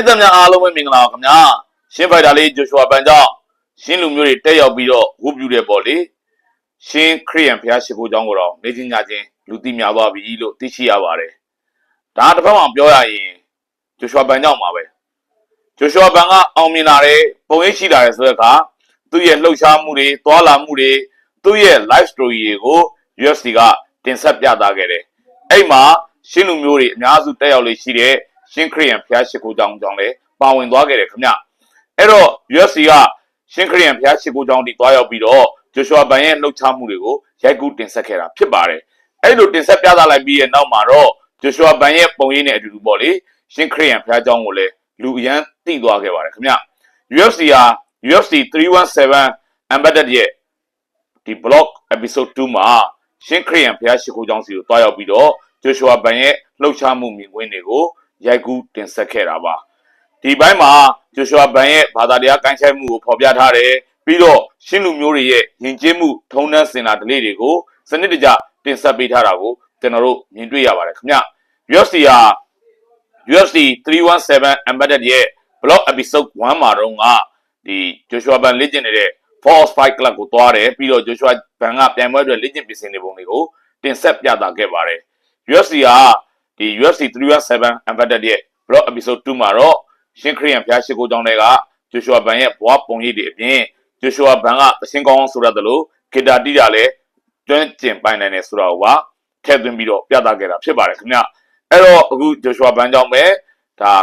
ရိသတ်များအားလုံးပဲမင်္ဂလာပါခင်ဗျာရှင်းဖိုက်တာလေးဂျိုရှွာပန်ကြောင့်ရှင်းလူမျိုးတွေတက်ရောက်ပြီးတော့ဝုပြူတယ်ပေါ့လေရှင်းခရိယန်ဖျားရှိခိုးကြောင်းကိုတော့နေချင်းညချင်းလူသိများသွားပြီလို့သိရှိရပါတယ်ဒါတစ်ဖက်မှာပြောရရင်ဂျိုရှွာပန်ကြောင့်ပါပဲဂျိုရှွာပန်ကအောင်မြင်လာတဲ့ပုံရိပ်ရှိလာတဲ့ဆိုတဲ့အခါသူ့ရဲ့လှုပ်ရှားမှုတွေသွာလာမှုတွေသူ့ရဲ့ live story တွေကို UFC ကတင်ဆက်ပြသခဲ့တယ်အဲ့မှာရှင်းလူမျိုးတွေအများစုတက်ရောက်လေရှိတဲ့ ရှင်းခရိယန်ဖျားရှိခိုးကြောင်းကြောင့်လည်းပါဝင်သွားခဲ့တယ်ခင်ဗျအဲ့တော့ UFC ကရှင်းခရိယန်ဖျားရှိခိုးကြောင်းဒီတွားရောက်ပြီးတော့ဂျိုရှွာဘန်ရဲ့လှုပ်ရှားမှုတွေကိုရိုက်ကူးတင်ဆက်ခဲ့တာဖြစ်ပါတယ်အဲ့လိုတင်ဆက်ပြသလိုက်ပြီးရဲ့နောက်မှာတော့ဂျိုရှွာဘန်ရဲ့ပုံရိပ်နဲ့အတူတူပေါ့လေရှင်းခရိယန်ဖျားကြောင်းကိုလည်းလူအရန်သိသွားခဲ့ပါတယ်ခင်ဗျ UFC ဟာ UFC 317 embedded ရဲ့ဒီ block episode 2မှာရှင်းခရိယန်ဖျားရှိခိုးကြောင်းစီကိုတွားရောက်ပြီးတော့ဂျိုရှွာဘန်ရဲ့လှုပ်ရှားမှုမြင်ကွင်းတွေကို ရိုက်ကူးတင်ဆက်ခဲ့တာပါဒီဘက်မှာဂျိုရှွာဘန်ရဲ့ဘာသာတရားကိုင်းဆိုင်မှုကိုဖော်ပြထားတယ်ပြီးတော့ရှင်းလူမျိုးတွေရဲ့ယဉ်ကျေးမှုထုံးတမ်းစင်တာဓလေ့တွေကိုစနစ်တကျတင်ဆက်ပေးထားတာကိုကျွန်တော်တို့မြင်တွေ့ရပါတယ်ခင်ဗျ UFC ဟာ UFC 317 embedded ရဲ့ block episode 1မှာတော့ကဒီ Joshua Ban လေ့ကျင့်နေတဲ့ Force Fight Club ကိုသွားတယ်ပြီးတော့ Joshua Ban ကပြိုင်ပွဲအတွက်လေ့ကျင့်ပြင်ဆင်နေပုံတွေကိုတင်ဆက်ပြသခဲ့ပါတယ် UFC ဟာ ဒီ UFC 317 embedded ရဲ့ block episode 2မှာတော့ရှင်းခရီးယန်ဖျားရှိခိုးကြောင်းတွေက Joshua Ban ရဲ့ဘွားပုံရိပ်တွေအပြင် Joshua Ban ကသရှင်ကောင်းဆိုရတယ်လို့ဂီတာတီးတာလည်းကျွမ်းကျင်ပိုင်နိုင်တယ်ဆိုတာကိုပါထည့်သွင်းပြီးတော့ပြသခဲ့တာဖြစ်ပါတယ်ခင်ဗျအဲ့တော့အခု Joshua Ban ကြောင့်ပဲဒါ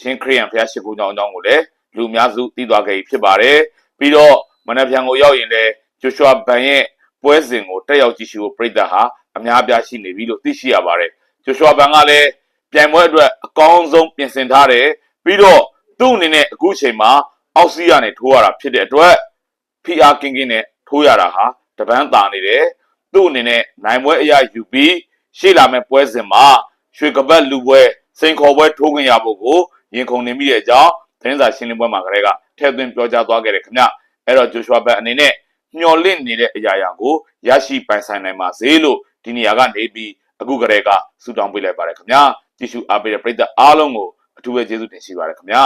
ရှင်းခရီးယန်ဖျားရှိခိုးကြောင်းအကြောင်းကိုလည်းလူအများစုသိသွားခဲ့ပြီဖြစ်ပါတယ်ပြီးတော့မနက်ဖြန်ကိုရောက်ရင်လည်း Joshua Ban ရဲ့ပွဲစဉ်ကိုတက်ရောက်ကြည့်ရှုဖို့ပြည်သက်ဟာအများအပြားရှိနေပြီလို့သိရှိရပါတယ် Joshua Ban ကလည်းပြိုင်ပွဲအတွက်အကောင်းဆုံးပြင်ဆင်ထားတယ်ပြီးတော့သူ့အနေနဲ့အခုချိန်မှာအောက်စီးကနေထိုးရတာဖြစ်တဲ့အတွက် PR ကင်းကင်းနဲ့ထိုးရတာဟာတပန်းတာနေတယ်သူ့အနေနဲ့နိုင်ပွဲအရာယူပြီးရှေ့လာမဲ့ပွဲစဉ်မှာရွှေကပတ်လူပွဲစိန်ခေါ်ပွဲထိုးခွင့်ရဖို့ကိုရင်ခုန်နေမိတဲ့အကြောင်းသတင်းစာရှင်းလင်းပွဲမှာကလေးကထည့်သွင်းပြောကြားသွားခဲ့တယ်ခင်ဗျအဲ့တော့ Joshua Ban အနေနဲ့မျော်လင့်နေတဲ့အရာရာကိုရရှိပိုင်ဆိုင်နိုင်ပါစေလို့ဒီနေရာကနေပြီး အခုကလေးကဆုတောင်းပေးလိုက်ပါတယ်ခင်ဗျကြည့်ရှုအားပေးတဲ့ပရိသတ်အားလုံးကိုအထူးပဲကျေးဇူးတင်ရှိပါတယ်ခင်ဗျ